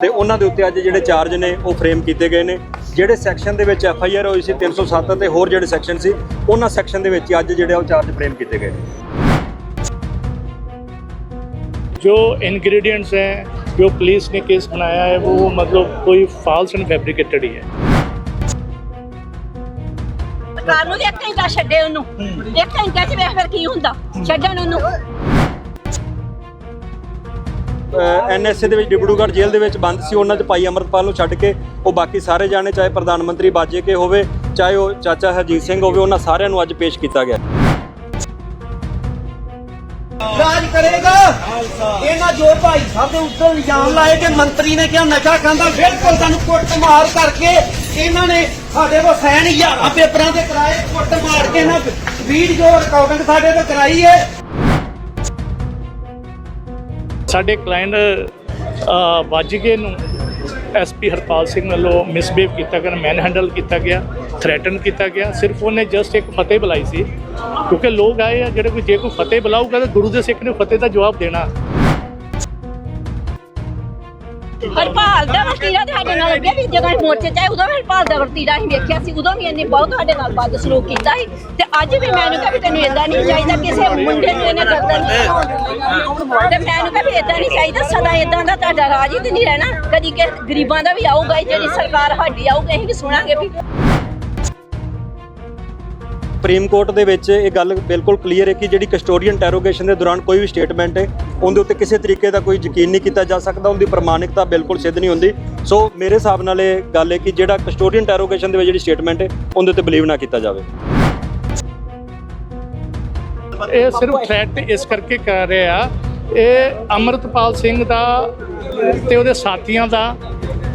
ਤੇ ਉਹਨਾਂ ਦੇ ਉੱਤੇ ਅੱਜ ਜਿਹੜੇ ਚਾਰਜ ਨੇ ਉਹ ਫਰੇਮ ਕੀਤੇ ਗਏ ਨੇ ਜਿਹੜੇ ਸੈਕਸ਼ਨ ਦੇ ਵਿੱਚ ਐਫ ਆਈ ਆਰ ਹੋਈ ਸੀ 307 ਤੇ ਹੋਰ ਜਿਹੜੇ ਸੈਕਸ਼ਨ ਸੀ ਉਹਨਾਂ ਸੈਕਸ਼ਨ ਦੇ ਵਿੱਚ ਹੀ ਅੱਜ ਜਿਹੜੇ ਉਹ ਚਾਰਜ ਫਰੇਮ ਕੀਤੇ ਗਏ ਨੇ जो इंग्रेडिएंट्स हैं जो पुलिस ने केस बनाया है वो मतलब कोई फॉल्स एंड फैब्रिकेटेड ही है ਸਰਕਾਰ ਨੂੰ ਇੱਕ ਘੰਟਾ ਛੱਡੇ ਉਹਨੂੰ ਇੱਕ ਘੰਟੇ ਚ ਵੇਖ ਫਿਰ ਕੀ ਹੁੰਦਾ ਛੱਡਣ ਉਹਨੂੰ ਐਨਐਸਏ ਦੇ ਵਿੱਚ ਡਿਬੜੂਗੜ੍ਹ ਜੇਲ੍ਹ ਦੇ ਵਿੱਚ ਬੰਦ ਸੀ। ਉਹਨਾਂ 'ਚ ਭਾਈ ਅਮਰਤਪਾਲ ਨੂੰ ਛੱਡ ਕੇ ਉਹ ਬਾਕੀ ਸਾਰੇ ਜਾਣੇ, ਚਾਹੇ ਪ੍ਰਧਾਨ ਮੰਤਰੀ ਬਾਜੇ ਕੇ ਹੋਵੇ, ਚਾਹੇ ਉਹ ਚਾਚਾ ਹਰਜੀਤ ਸਿੰਘ ਹੋਵੇ, ਉਹਨਾਂ ਸਾਰਿਆਂ ਨੂੰ ਅੱਜ ਪੇਸ਼ ਕੀਤਾ ਗਿਆ। ਰਾਜ ਕਰੇਗਾ। ਇਹਨਾਂ ਜੋ ਭਾਈ ਸਾਹਿਬ ਦੇ ਉੱਤੇ ਇਲਜ਼ਾਮ ਲਾਏ ਕਿ ਮੰਤਰੀ ਨੇ ਕਿਹਾ ਨਸ਼ਾ ਖਾਂਦਾ, ਬਿਲਕੁਲ ਸਾਨੂੰ ਕੁੱਟ ਮਾਰ ਕਰਕੇ ਇਹਨਾਂ ਨੇ ਸਾਡੇ ਕੋਲ ਸੈਨ ਹਜ਼ਾਰਾਂ ਪੇਪਰਾਂ ਦੇ ਕਰਾਏ ਕੁੱਟ ਮਾਰ ਕੇ ਇਹਨਾਂ ਵੀਡੀਓ ਰਿਕਾਰਡਿੰਗ ਸਾਡੇ ਤੋਂ ਕਰਾਈ ਹੈ ਸਾਡੇ ਕਲਾਇੰਟ ਵਾਜੀਕੇ ਨੂੰ। ਐਸਪੀ ਹਰਪਾਲ ਸਿੰਘ ਵੱਲੋਂ ਮਿਸਬੀਹੇਵ ਕੀਤਾ ਗਿਆ ਮੈਨ ਹੈਂਡਲ ਕੀਤਾ ਗਿਆ ਥ੍ਰੈਟਨ ਕੀਤਾ ਗਿਆ। ਸਿਰਫ ਉਹਨੇ ਜਸਟ ਇੱਕ ਫਤਿਹ ਬੁਲਾਈ ਸੀ। ਕਿਉਂਕਿ ਲੋਕ ਆਏ ਆ, ਜਿਹੜੇ ਕੋਈ ਜੇ ਕੋਈ ਫਤਿਹ ਬੁਲਾਊਗਾ ਤਾਂ ਗੁਰੂ ਦੇ ਸਿੱਖ ਨੇ ਫਤਿਹ ਦਾ ਜਵਾਬ ਦੇਣਾ। ਹਰਪਾਲ ਦਾ ਵਰਤੀਰਾ ਤੇ ਸਾਡੇ ਨਾਲ ਅੱਗੇ ਵੀ ਜਦੋਂ ਅਸੀਂ ਮੋਰਚੇ ਚਾਹੇ ਉਦੋਂ ਵੀ ਹਰਪਾਲ ਦਾ ਵਰਤੀਰਾ ਅਸੀਂ ਵੇਖਿਆ ਸੀ, ਉਦੋਂ ਵੀ ਇਹਨੇ ਬਹੁਤ ਸਾਡੇ ਨਾਲ ਬਦ ਸਲੂਕ ਕੀਤਾ ਸੀ। ਤੇ ਅੱਜ ਵੀ ਮੈਨੂੰ ਕਿਹਾ ਵੀ ਤੈਨੂੰ ਇਦਾਂ ਨਹੀਂ ਚਾਹੀਦਾ, ਕਿਸੇ ਮੁੰਡੇ ਨੂੰ ਇਹਨੇ ਦਰਦ ਨਹੀਂ ਤੇ ਮੈਨੂੰ ਕਿਹਾ ਵੀ ਇਦਾਂ ਨਹੀਂ ਚਾਹੀਦਾ, ਸਦਾ ਇਦਾਂ ਦਾ ਤੁਹਾਡਾ ਰਾਜ ਹੀ ਤੇ ਨਹੀਂ ਰਹਿਣਾ। ਕਦੀ ਕਿ ਗਰੀਬਾਂ ਦਾ ਵੀ ਆਊਗਾ, ਜਿਹੜੀ ਸਰਕਾਰ ਸਾਡੀ ਆਊਗੀ, ਅਸੀਂ ਵੀ ਸੁਣਾਂਗੇ ਵੀ ਸੁਪਰੀਮ ਕੋਰਟ ਦੇ ਵਿੱਚ ਇਹ ਗੱਲ ਬਿਲਕੁਲ ਕਲੀਅਰ ਹੈ ਕਿ ਜਿਹੜੀ ਕਸਟੋਡੀਅਨ ਟੈਰੋਗੇਸ਼ਨ ਦੇ ਦੌਰਾਨ ਕੋਈ ਵੀ ਸਟੇਟਮੈਂਟ ਹੈ, ਉਹਦੇ ਉੱਤੇ ਕਿਸੇ ਤਰੀਕੇ ਦਾ ਕੋਈ ਯਕੀਨ ਨਹੀਂ ਕੀਤਾ ਜਾ ਸਕਦਾ, ਉਹਦੀ ਪ੍ਰਮਾਣਿਕਤਾ ਬਿਲਕੁਲ ਸਿੱਧ ਨਹੀਂ ਹੁੰਦੀ। ਸੋ ਮੇਰੇ ਹਿਸਾਬ ਨਾਲ ਇਹ ਗੱਲ ਹੈ ਕਿ ਜਿਹੜਾ ਕਸਟੋਡੀਅਨ ਟੈਰੋਗੇਸ਼ਨ ਦੇ ਵਿੱਚ ਜਿਹੜੀ ਸਟੇਟਮੈਂਟ ਹੈ, ਉਹਦੇ ਉੱਤੇ ਬਲੀਵ ਨਾ ਕੀਤਾ ਜਾਵੇ। ਇਹ ਸਿਰਫ ਥ੍ਰੈਟ ਇਸ ਕਰਕੇ ਕਰ ਰਿਹਾ, ਇਹ ਅਮਰਤਪਾਲ ਸਿੰਘ ਦਾ ਤੇ ਉਹਦੇ ਸਾਥੀਆਂ ਦਾ,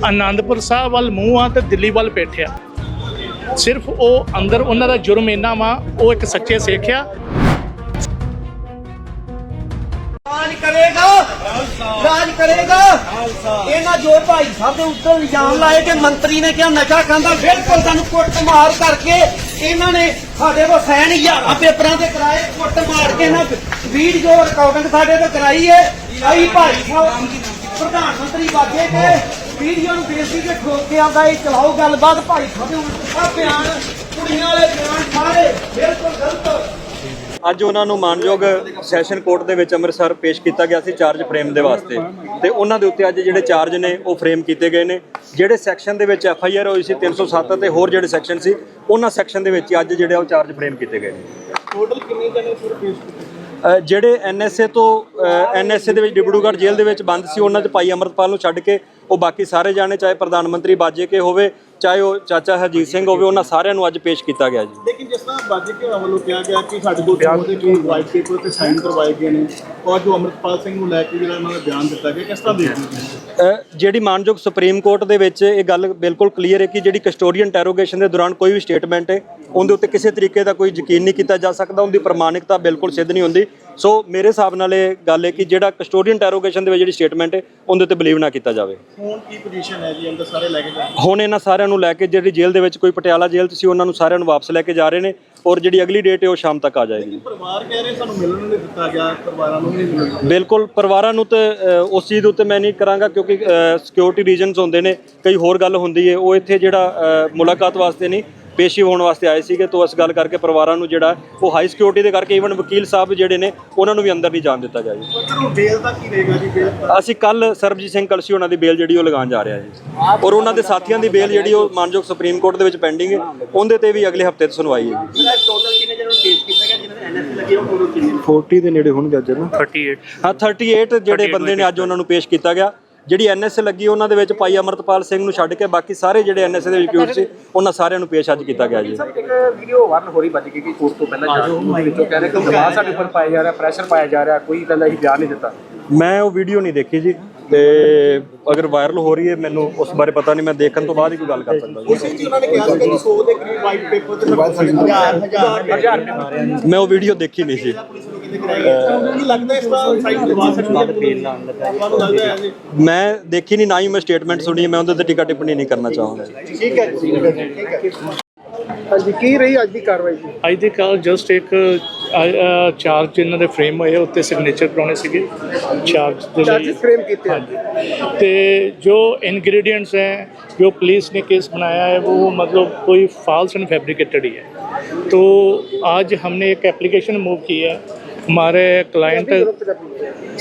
ਆਨੰਦਪੁਰ ਸਾਹਿਬ ਵੱਲ ਮੂੰਹ ਆ ਤੇ ਦਿੱਲੀ ਵੱਲ ਪੇਠਿਆ ਸਿਰਫ ਉਹ ਅੰਦਰ ਉਹਨਾਂ ਦਾ ਜੁਰਮ ਇੰਨਾ ਵਾ, ਉਹ ਇੱਕ ਸੱਚੇ ਸਿੱਖ ਆ। ਰਾਜ ਕਰੇਗਾ ਰਾਜ ਕਰੇਗਾ। ਇਹਨਾਂ ਜੋ ਭਾਈ ਸਾਹਿਬ ਦੇ ਉੱਤੇ ਇਲਜ਼ਾਮ ਲਾਏ ਕਿ ਮੰਤਰੀ ਨੇ ਕਿਹਾ ਨਸ਼ਾ ਖਾਂਦਾ ਬਿਲਕੁਲ ਸਾਨੂੰ ਕੁੱਟ ਮਾਰ ਕਰਕੇ ਇਹਨਾਂ ਨੇ ਸਾਡੇ ਕੋਲ ਸੈਨ ਹਜ਼ਾਰਾਂ ਪੇਪਰਾਂ ਤੇ ਕਰਾਏ ਕੁੱਟ ਮਾਰ ਕੇ ਇਹਨਾਂ ਵੀਡੀਓ ਰਿਕਾਰਡਿੰਗ ਸਾਡੇ ਤੋਂ ਕਰਾਈ ਹੈ ਆਈ ਭਾਈ ਸਾਹਿਬ, ਪ੍ਰਧਾਨ ਮੰਤਰੀ ਬਾਗੇ ਤੇ ਵੀਡੀਓ ਨੂੰ ਬੇਨਤੀ ਕੇ ਠੋਕ ਕੇ ਆਉਂਦਾ ਇਹ ਚਲਾਓ ਗੱਲਬਾਤ ਭਾਈ ਉੱਤੇ ਸਭ ਬਿਆਨ ਕੁੜੀਆਂ ਵਾਲੇ ਬਿਆਨ ਸਾਰੇ ਬਿਲਕੁਲ ਗਲਤ। ਅੱਜ ਉਹਨਾਂ ਨੂੰ ਮਾਨਯੋਗ ਸੈਸ਼ਨ ਕੋਰਟ ਦੇ ਵਿੱਚ ਅੰਮ੍ਰਿਤਸਰ ਪੇਸ਼ ਕੀਤਾ ਗਿਆ ਸੀ ਚਾਰਜ ਫਰੇਮ ਦੇ ਵਾਸਤੇ। ਤੇ ਉਹਨਾਂ ਦੇ ਉੱਤੇ ਅੱਜ ਜਿਹੜੇ ਚਾਰਜ ਨੇ ਉਹ ਫਰੇਮ ਕੀਤੇ ਗਏ ਨੇ। ਜਿਹੜੇ ਸੈਕਸ਼ਨ ਦੇ ਵਿੱਚ ਐਫ ਆਈ ਆਰ ਹੋਈ ਸੀ 307 ਤੇ ਹੋਰ ਜਿਹੜੇ ਸੈਕਸ਼ਨ ਸੀ ਉਹਨਾਂ ਸੈਕਸ਼ਨ ਦੇ ਵਿੱਚ ਅੱਜ ਜਿਹੜੇ ਉਹ ਚਾਰਜ ਫਰੇਮ ਕੀਤੇ ਗਏ ਨੇ। ਟੋਟਲ ਕਿੰਨੇ ਜਣੇ ਫਿਰ ਪੇਸ਼ ਕੀਤੇ ਜਿਹੜੇ ਐਨਐਸਏ ਤੋਂ ਐਨਐਸਏ ਦੇ ਵਿੱਚ ਡਿਬੜੂਗੜ੍ਹ ਜੇਲ੍ਹ ਦੇ ਵਿੱਚ ਬੰਦ ਸੀ ਉਹਨਾਂ 'ਚ ਭਾਈ ਅਮਰਤਪਾਲ ਨੂੰ ਛੱਡ ਕੇ ਉਹ ਬਾਕੀ ਸਾਰੇ ਜਾਣੇ ਚਾਹੇ ਪ੍ਰਧਾਨ ਮੰਤਰੀ ਬਾਜੇ ਕੇ ਹੋਵੇ ਚਾਹੇ ਉਹ ਚਾਚਾ ਹਰਜੀਤ ਸਿੰਘ ਹੋਵੇ ਉਹਨਾਂ ਸਾਰਿਆਂ ਨੂੰ ਅੱਜ ਪੇਸ਼ ਕੀਤਾ ਗਿਆ ਜੀ। ਲੇਕਿਨ ਜਿਸ ਤਰ੍ਹਾਂ ਬਾਜੀ ਕੇ ਵੱਲੋਂ ਕਿਹਾ ਗਿਆ ਕਿ ਸਾਡੇ ਕੋਲ ਉਹਦੇ ਜੋ ਵਾਈਟ ਪੇਪਰ ਤੇ ਸਾਈਨ ਕਰਵਾਏ ਗਏ ਨੇ ਔਰ ਜੋ ਅਮਰਪਾਲ ਸਿੰਘ ਨੂੰ ਲੈ ਕੇ ਜਿਹੜਾ ਉਹਨਾਂ ਦਾ ਬਿਆਨ ਦਿੱਤਾ ਗਿਆ ਕਿਸ ਤਰ੍ਹਾਂ ਦੇਖਦੇ ਜਿਹੜੀ ਮਾਨਯੋਗ ਸੁਪਰੀਮ ਕੋਰਟ ਦੇ ਵਿੱਚ ਇਹ ਗੱਲ ਬਿਲਕੁਲ ਕਲੀਅਰ ਹੈ ਕਿ ਜਿਹੜੀ ਕਸਟੋਡੀਅਨ ਟੈਰੋਗੇਸ਼ਨ ਦੇ ਦੌਰਾਨ ਕੋਈ ਵੀ ਸਟੇਟਮੈਂਟ ਹੈ ਉਹਦੇ ਉੱਤੇ ਕਿਸੇ ਤਰੀਕੇ ਦਾ ਕੋਈ ਯਕੀਨ ਨਹੀਂ ਕੀਤਾ ਜਾ ਸਕਦਾ ਉਹਦੀ ਪ੍ਰਮਾਣਿਕਤਾ ਬਿਲਕੁਲ ਸਿੱਧ ਨਹੀਂ ਹੁੰਦੀ। ਸੋ ਮੇਰੇ ਹਿਸਾਬ ਨਾਲ ਇਹ ਗੱਲ ਹੈ ਕਿ ਜਿਹੜਾ ਕਸਟੋਡੀਅਨ ਟੈਰੋਗੇਸ਼ਨ ਦੇ ਵਿੱਚ ਜਿਹੜੀ ਸਟੇਟਮੈਂਟ ਹੈ ਉਹਦੇ ਉੱਤੇ ਬਲੀਵ ਨਾ ਕੀਤਾ ਜਾਵੇ। ਹੁਣ ਕੀ ਪੋਜੀਸ਼ਨ ਹੈ ਜੀ? ਅੰਦਰ ਸਾਰੇ ਲੈ ਕੇ ਜਾਣ ਹੁਣ ਇਹਨਾਂ ਸਾਰਿਆਂ ਨੂੰ ਲੈ ਕੇ ਜਿਹੜੀ ਜੇਲ੍ਹ ਦੇ ਵਿੱਚ ਕੋਈ ਪਟਿਆਲਾ ਜੇਲ੍ਹ 'ਚ ਸੀ ਉਹਨਾਂ ਨੂੰ ਸਾਰਿਆਂ ਨੂੰ ਵਾਪਸ ਲੈ ਕੇ ਜਾ ਰਹੇ ਨੇ ਔਰ ਜਿਹੜੀ ਅਗਲੀ ਡੇਟ ਹੈ ਉਹ ਸ਼ਾਮ ਤੱਕ ਆ ਜਾਏਗੀ। ਪਰਿਵਾਰ ਕਹਿ ਰਹੇ ਸਾਨੂੰ ਮਿਲਣ ਨਹੀਂ ਦਿੱਤਾ ਗਿਆ ਪਰਿਵਾਰਾਂ ਨੂੰ ਨਹੀਂ ਮਿਲਣ ਬਿਲਕੁਲ ਪਰਿਵਾਰਾਂ ਨੂੰ ਤੇ ਉਸ ਚੀਜ਼ ਦੇ ਉੱਤੇ ਮੈਂ ਨਹੀਂ ਕਰਾਂਗਾ ਕਿਉਂਕਿ ਸਿਕਿਉਰਿਟੀ ਰੀਜਨਸ ਹੁੰਦੇ ਨੇ ਕਈ ਹੋਰ ਗੱਲ ਹੁੰਦੀ ਹੈ। ਉਹ ਇੱਥੇ ਜਿਹੜਾ ਮੁਲਾਕਾਤ ਵਾਸਤੇ ਨਹੀਂ ਪੇਸ਼ੀ ਹੋਣ ਵਾਸਤੇ ਆਏ ਸੀਗੇ ਤੋਂ ਇਸ ਗੱਲ ਕਰਕੇ ਪਰਿਵਾਰਾਂ ਨੂੰ ਜਿਹੜਾ ਉਹ ਹਾਈ ਸਿਕਿਉਰਿਟੀ ਦੇ ਕਰਕੇ ਈਵਨ ਵਕੀਲ ਸਾਹਿਬ ਜਿਹੜੇ ਨੇ ਉਹਨਾਂ ਨੂੰ ਵੀ ਅੰਦਰ ਨਹੀਂ ਜਾਣ ਦਿੱਤਾ ਜਾਏ ਪਰ ਬੇਲ ਦਾ ਕੀ ਰਹੇਗਾ ਜੀ? ਬੇਲ ਅਸੀਂ ਕੱਲ ਸਰਬਜੀਤ ਸਿੰਘ ਕਲਸੀ ਉਹਨਾਂ ਦੀ ਬੇਲ ਜਿਹੜੀ ਉਹ ਲਗਾਉਣ ਜਾ ਰਹੇ ਹਾਂ ਜੀ। ਔਰ ਉਹਨਾਂ ਦੇ ਸਾਥੀਆਂ ਦੀ ਬੇਲ ਜਿਹੜੀ ਉਹ ਮਾਨਯੋਗ ਸੁਪਰੀਮ ਕੋਰਟ ਦੇ ਵਿੱਚ ਪੈਂਡਿੰਗ ਹੈ ਉਹਦੇ ਤੇ ਵੀ ਅਗਲੇ ਹਫ਼ਤੇ ਤੋਂ ਸੁਣਵਾਈ ਹੈ। ਜੀ ਟੋਟਲ ਕਿੰਨੇ ਜਣੇ ਨੂੰ ਪੇਸ਼ ਕੀਤਾ ਗਿਆ ਜਿਨ੍ਹਾਂ ਦੇ ਐਨਐਸਏ ਲੱਗੇ ਉਹ ਕਿੰਨੇ? 40 ਦੇ ਨੇੜੇ ਹੋਣਗੇ ਅੱਜ ਨਾ। 38 ਹਾਂ 38 ਜਿਹੜੇ ਬੰਦੇ ਨੇ ਅੱਜ ਉਹਨਾਂ ਨੂੰ ਪੇਸ਼ ਕੀਤਾ ਗਿਆ। ਜਿਹੜੀ ਐਨਐਸਏ ਲੱਗੀ ਉਹਨਾਂ ਦੇ ਵਿੱਚ ਭਾਈ ਅਮਰਤਪਾਲ ਸਿੰਘ ਨੂੰ ਛੱਡ ਕੇ ਬਾਕੀ ਸਾਰੇ ਜਿਹੜੇ ਐਨਐਸਏ ਦੇ ਵਿਕਿਊਟ ਸੀ ਉਹਨਾਂ ਸਾਰਿਆਂ ਨੂੰ ਪੇਸ਼ ਅੱਜ ਕੀਤਾ ਗਿਆ ਜੀ। ਇੱਕ ਵੀਡੀਓ ਵਾਇਰਲ ਹੋ ਰਹੀ ਵੱਜ ਗਈ ਕਿ ਕੋਰਟ ਤੋਂ ਪਹਿਲਾਂ ਜਾ ਕੇ ਵਿੱਚੋਂ ਕਹਿ ਰਹੇ ਕਿ ਦਬਾਅ ਸਾਡੇ ਉੱਪਰ ਪਾਇਆ ਜਾ ਰਿਹਾ ਪ੍ਰੈਸ਼ਰ ਪਾਇਆ ਜਾ ਰਿਹਾ ਕੋਈ ਕਹਿੰਦਾ ਅਸੀਂ ਬਿਆਨ ਨਹੀਂ ਦਿੱਤਾ। ਮੈਂ ਉਹ ਵੀਡੀਓ ਨਹੀਂ ਦੇਖੀ ਜੀ ਤੇ ਅਗਰ ਵਾਇਰਲ ਹੋ ਰਹੀ ਹੈ ਮੈਨੂੰ ਉਸ ਬਾਰੇ ਪਤਾ ਨਹੀਂ ਮੈਂ ਦੇਖਣ ਤੋਂ ਬਾਅਦ ਹੀ ਕੋਈ ਗੱਲ ਕਰ ਸਕਦਾ ਜੀ। ਉਸੇ ਜੀ ਉਹਨਾਂ ਨੇ ਕਿਹਾ ਸੀ ਕਿ 100 ਦੇ ਕਰੀਬ ਵਾਈਟ ਪੇਪਰ ਤੇ ਹਜ਼ਾਰ ਹਜ਼ਾਰ ਹਜ਼ਾਰ ਮੈਂ ਉਹ ਵੀਡੀਓ ਦੇਖੀ ਨਹੀਂ ਸੀ। ਮੈਂ ਦੇਖੀ ਨਹੀਂ ਨਾ ਹੀ ਮੈਂ ਸਟੇਟਮੈਂਟ ਸੁਣੀ ਮੈਂ ਉਹਦੇ ਤੇ ਟਿਕਾ ਟਿੱਪਣੀ ਨਹੀਂ ਕਰਨਾ ਚਾਹਾਂਗਾ। ਠੀਕ ਹੈ ਜੀ ਠੀਕ ਹੈ ਹਾਂਜੀ ਕੀ ਰਹੀ ਅੱਜ ਦੀ ਕਾਰਵਾਈ ਅੱਜ ਦੀ ਕਾਲ ਜਸਟ ਇੱਕ ਚਾਰਜ ਇਹਨਾਂ ਦੇ ਫਰੇਮ ਹੋਏ ਉੱਤੇ ਸਿਗਨੇਚਰ ਕਰਾਉਣੇ ਸੀਗੇ। ਚਾਰਜ ਦੇ ਲਈ। ਫਰੇਮ ਕੀਤੇ ਹਾਂਜੀ। ਤੇ ਜੋ ਇਨਗਰੀਡੀਐਂਟਸ ਹੈ ਜੋ ਪੁਲਿਸ ਨੇ ਕੇਸ ਬਣਾਇਆ ਹੈ ਉਹ ਮਤਲਬ ਕੋਈ ਫਾਲਸ ਐਂਡ ਫੈਬਰਿਕੇਟਡ ਹੀ ਹੈ। तो आज हमने ਇੱਕ ਐਪਲੀਕੇਸ਼ਨ ਮੂਵ की ਹੈ हमारे क्लाइंट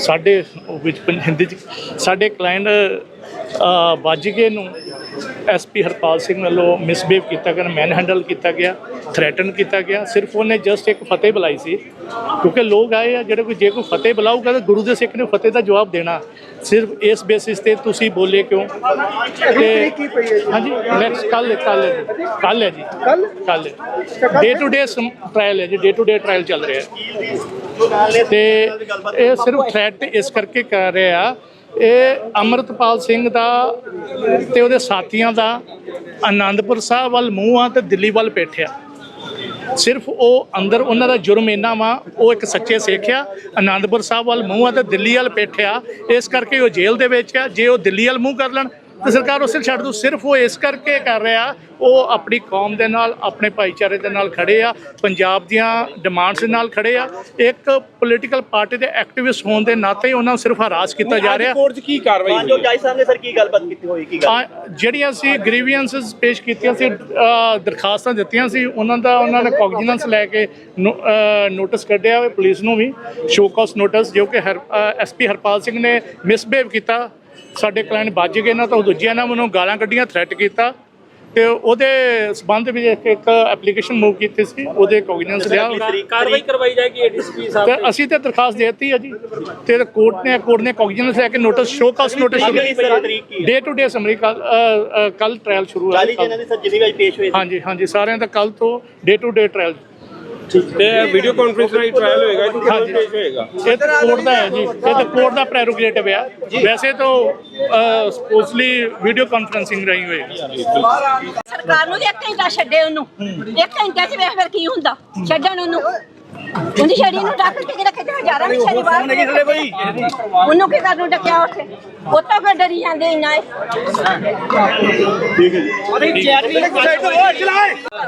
साढ़े हिंदी साढ़े क्लाइंट बाजीगे ਐਸਪੀ ਹਰਪਾਲ ਸਿੰਘ ਵੱਲੋਂ ਮਿਸਬੀਹੇਵ ਕੀਤਾ ਗਿਆ ਮੈਨ ਹੈਂਡਲ ਕੀਤਾ ਗਿਆ ਥ੍ਰੈਟਨ ਕੀਤਾ ਗਿਆ। ਸਿਰਫ ਉਹਨੇ ਜਸਟ ਇੱਕ ਫਤਿਹ ਬੁਲਾਈ ਸੀ। ਕਿਉਂਕਿ ਲੋਕ ਆਏ ਆ ਜਿਹੜੇ ਕੋਈ ਜੇ ਕੋਈ ਫਤਿਹ ਬੁਲਾਊਗਾ ਤਾਂ ਗੁਰੂ ਦੇ ਸਿੱਖ ਨੇ ਫਤਿਹ ਦਾ ਜਵਾਬ ਦੇਣਾ। ਸਿਰਫ ਇਸ ਬੇਸਿਸ ਤੇ ਤੁਸੀਂ ਬੋਲੇ ਕਿਉਂ? ਜੀ? ਹਾਂਜੀ ਨੈਕਸਟ ਕੱਲ ਕੱਲ ਕੱਲ ਹੈ ਜੀ। ਕੱਲ ਕੱਲ ਡੇ ਟੂ ਡੇ ਟ੍ਰਾਇਲ ਹੈ ਜੀ ਡੇ ਟੂ ਡੇ ਟ੍ਰਾਇਲ ਚੱਲ ਰਿਹਾ ਤੇ ਇਹ ਸਿਰਫ ਥ੍ਰੈਟ ਇਸ ਕਰਕੇ ਕਰ ਰਹੇ ਇਹ ਅਮਰਤਪਾਲ ਸਿੰਘ ਦਾ ਤੇ ਉਹਦੇ ਸਾਥੀਆਂ ਦਾ, ਆਨੰਦਪੁਰ ਸਾਹਿਬ ਵੱਲ ਮੂੰਹ ਆ ਤੇ ਦਿੱਲੀ ਵੱਲ ਪੇਠਿਆ ਸਿਰਫ ਉਹ ਅੰਦਰ ਉਹਨਾਂ ਦਾ ਜੁਰਮ ਇੰਨਾ ਵਾ, ਉਹ ਇੱਕ ਸੱਚੇ ਸਿੱਖ ਆ, ਆਨੰਦਪੁਰ ਸਾਹਿਬ ਵੱਲ ਮੂੰਹ ਆ ਤੇ ਦਿੱਲੀ ਵੱਲ ਪੇਠਿਆ ਇਸ ਕਰਕੇ ਉਹ ਜੇਲ੍ਹ ਦੇ ਵਿੱਚ ਆ, ਜੇ ਉਹ ਦਿੱਲੀ ਵੱਲ ਮੂੰਹ ਕਰ ਲੈਣ ਤੇ ਸਰਕਾਰ ਉਸੇ ਛੱਡ ਦੂ। ਸਿਰਫ ਉਹ ਇਸ ਕਰਕੇ ਕਰ ਰਿਹਾ ਉਹ ਆਪਣੀ ਕੌਮ ਦੇ ਨਾਲ ਆਪਣੇ ਭਾਈਚਾਰੇ ਦੇ ਨਾਲ ਖੜੇ ਆ ਪੰਜਾਬ ਦੀਆਂ ਡਿਮਾਂਡਸ ਦੇ ਨਾਲ ਖੜੇ ਆ। ਇੱਕ ਪੋਲੀਟੀਕਲ ਪਾਰਟੀ ਦੇ ਐਕਟਿਵਿਸਟ ਹੋਣ ਦੇ ਨਾਤੇ ਹੀ ਉਹਨਾਂ ਨੂੰ ਸਿਰਫ ਹਰਾਸ ਕੀਤਾ ਜਾ ਰਿਹਾ। ਕੋਰਟ 'ਚ ਕੀ ਕਾਰਵਾਈ ਜੋ ਜੱਜ ਸਾਹਿਬ ਨੇ ਸਰ ਕੀ ਗੱਲਬਾਤ ਕੀਤੀ ਹੋਈ? ਕੀ ਆ ਜਿਹੜੀਆਂ ਅਸੀਂ ਗ੍ਰੀਵੈਂਸਸ ਪੇਸ਼ ਕੀਤੀਆਂ ਸੀ ਅ, ਦਰਖਾਸਤਾਂ ਦਿੱਤੀਆਂ ਸੀ ਉਹਨਾਂ ਦਾ ਉਹਨਾਂ ਨੇ ਕੌਗਨੀਨੈਂਸ ਲੈ ਕੇ ਨੋਟਿਸ ਕੱਢਿਆ ਹੋਇਆ ਪੁਲਿਸ ਨੂੰ ਵੀ ਸ਼ੋ ਕਾਸ ਨੋਟਿਸ ਜੋ ਕਿ ਐਸਪੀ ਹਰਪਾਲ ਸਿੰਘ ਨੇ ਮਿਸਬਿਹੇਵ ਕੀਤਾ। ਸਾਡੇ ਕਲਾਇੰਟ ਵੱਜ ਗਏ ਨਾ ਤਾਂ ਉਹ ਦੂਜਿਆਂ ਨਾਲ ਮੈਨੂੰ ਗਾਲਾਂ ਕੱਢੀਆਂ ਥ੍ਰੈਟ ਕੀਤਾ ਤੇ ਉਹਦੇ ਸਬੰਧ ਵਿੱਚ ਇੱਕ- ਇੱਕ ਐਪਲੀਕੇਸ਼ਨ ਮੂਵ ਕੀਤੀ ਸੀ ਉਹਦੇ ਕੌਗਨੀਨੈਂਸ ਲਿਆ। ਕਾਰਵਾਈ ਕਰਵਾਈ ਜਾਏਗੀ ਏਡੀਸੀਪੀ ਤੇ ਅਸੀਂ ਤੇ ਦਰਖਾਸਤ ਦੇ ਦਿੱਤੀ ਹੈ ਜੀ। ਤੇ ਕੋਰਟ ਨੇ ਕੋਰਟ ਨੇ ਕੌਗਨੀਨੈਂਸ ਲੈ ਕੇ notice show cause notice day to day summary ਕੱਲ ਕੱਲ ਟ੍ਰਾਇਲ ਸ਼ੁਰੂ ਹੈ ਸਰ ਪੇਸ਼ ਹੋਏ ਹਾਂਜੀ ਹਾਂਜੀ ਸਾਰਿਆਂ ਦਾ ਕੱਲ ਤੋਂ ਡੇ ਟੂ ਡੇ ਟ੍ਰਾਇਲ ਤੇ ਵੀਡੀਓ ਕਾਨਫਰੰਸ ਰਾਹੀਂ ਟ੍ਰਾਇਲ ਹੋਏਗਾ ਜੀ ਕਿਹੜਾ ਹਾਂਜੀ। ਹੋਏਗਾ। ਇਹ ਤਾਂ ਕੋਰਟ ਦਾ ਹੈ ਜੀ। ਇਹ ਤਾਂ ਕੋਰਟ ਦਾ ਪ੍ਰੈਰੋਗੇਟਿਵ ਹੈ ਵੈਸੇ ਤਾਂ ਸਪੋਜ਼ਲੀ ਵੀਡੀਓ ਕਾਨਫਰੈਂਸਿੰਗ ਰਹੀ ਹੋਏਗੀ। ਸਰਕਾਰ ਨੂੰ ਇੱਕ ਘੰਟਾ ਛੱਡੇ ਉਹਨੂੰ। ਇੱਕ ਘੰਟੇ ਚ ਵੇਖ ਫਿਰ ਕੀ ਹੁੰਦਾ। ਛੱਡਣ ਉਹਨੂੰ। ਉਹਦੀ ਛੜੀ ਨੂੰ ਡੱਕ ਕੇ ਰੱਖੇ ਤੇ ਹਜ਼ਾਰਾਂ ਦੀ ਛੜੀ ਬਾਹਰ ਨਹੀਂ ਥੱਲੇ ਕੋਈ? ਉਹਨੂੰ ਕੀ ਕਰਨ ਨੂੰ ਡੱਕਿਆ ਉੱਥੇ? ਉਹ ਤਾਂ ਫਿਰ ਡਰੀ ਜਾਂਦੇ ਇੰਨਾ ਇਹ।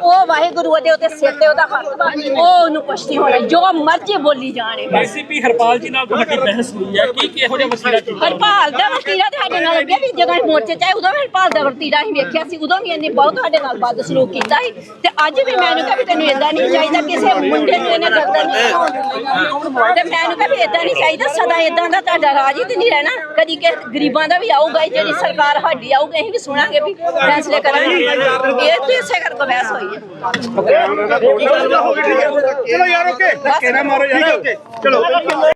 ਉਹ ਵਾਹਿਗੁਰੂ ਉਹਦੇ ਉੱਤੇ ਸਿਰ ਤੇ ਉਹਦਾ ਹੱਥ ਵਾ ਉਹ ਉਹਨੂੰ ਕੁਛ ਨਹੀਂ ਹੋਣਾ ਜੋ ਮਰਜ਼ੀ ਬੋਲੀ ਜਾਣੇ ਏਸੀਪੀ ਹਰਪਾਲ ਜੀ ਨਾਲ ਤੁਹਾਡੀ ਬਹਿਸ ਹੋਈ ਹੈ ਕੀ ਕਿਹੋ ਜਿਹਾ ਵਸੀਲਾ ਕੀਤਾ? ਹਰਪਾਲ ਦਾ ਵਤੀਰਾ ਤੇ ਸਾਡੇ ਨਾਲ ਅੱਗੇ ਵੀ ਜਦੋਂ ਅਸੀਂ ਮੋਰਚੇ ਚਾਹੇ ਉਦੋਂ ਵੀ ਹਰਪਾਲ ਦਾ ਵਤੀਰਾ ਅਸੀਂ ਵੇਖਿਆ ਸੀ ਉਦੋਂ ਵੀ ਇਹਨੇ ਬਹੁਤ ਸਾਡੇ ਨਾਲ ਬਦ ਸਲੂਕ ਕੀਤਾ ਸੀ। ਤੇ ਅੱਜ ਵੀ ਮੈਨੂੰ ਕਿਹਾ ਵੀ ਤੈਨੂੰ ਇਦਾਂ ਨਹੀਂ ਚਾਹੀਦਾ ਕਿਸੇ ਮੁੰਡੇ ਨੂੰ ਇਹਨੇ। ਤੇ ਮੈਨੂੰ ਕਿਹਾ ਵੀ ਇਦਾਂ ਨਹੀਂ ਚਾਹੀਦਾ ਸਦਾ ਇਦਾਂ ਦਾ ਤੁਹਾਡਾ ਰਾਜ ਹੀ ਤੇ ਨਹੀਂ ਰਹਿਣਾ। ਕਦੀ ਕਿ ਗਰੀਬਾਂ ਦਾ ਵੀ ਆਊਗਾ ਹੀ, ਜਿਹੜੀ ਸਰਕਾਰ ਸਾਡੀ ਆਊਗੀ ਅਸੀਂ ਵੀ ਸੁਣਾਂਗੇ ਵੀ ਫੈਸਲੇ ਕਰਾਂਗੇ। ਇਹ ਤੇ ਇਸੇ ਕਰਕੇ ਬਹਿਸ ਹੋਈ ਹੈ। ਚਲੋ ਯਾਰ ਓਕੇ। ਧੱਕੇ ਨਾ ਮਾਰੋ ਯਾਰ ਓਕੇ। ਚਲੋ।